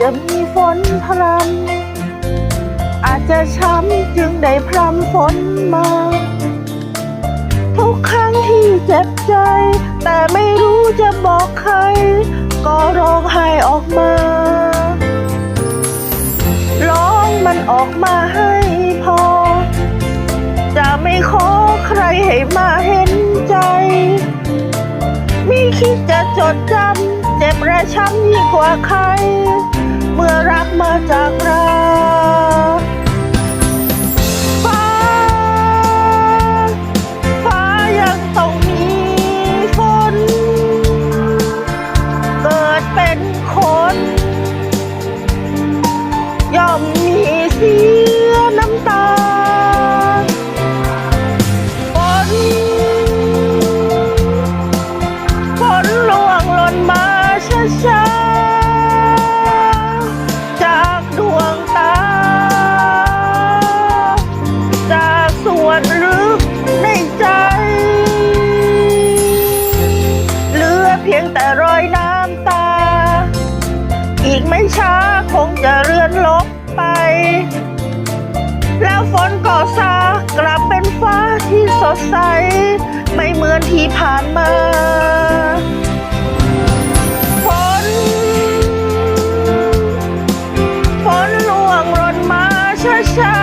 จะมีฝนพรำอาจจะช้ำจึงได้พรำฝนมา ทุกครั้งที่เจ็บใจ แต่ไม่รู้จะบอกใคร ก็ร้องไห้ออกมา ร้องมันออกมาให้พอ จะไม่ขอใครให้มาเห็นใจไม่คิดจะจดจำ เจ็บและช้ำยิ่งกว่าใคร เมื่อรักมาจากเรา รอยน้ำตา อีกไม่ช้าคงจะเรือนลบไป แล้วฝนก็ซากลับเป็นฟ้าที่สดใส ไม่เหมือนที่ผ่านมาฝนฝนล่วงหล่นมาช้า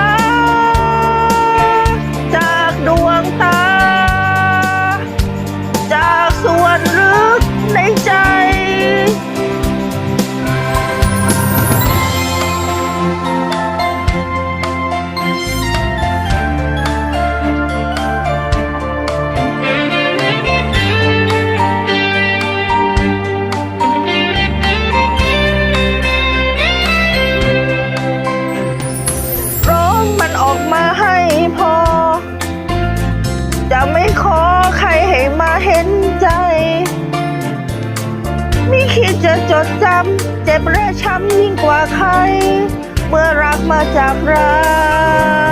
ช้ำยิ่งกว่าใคร เมื่อรักมาจากเรา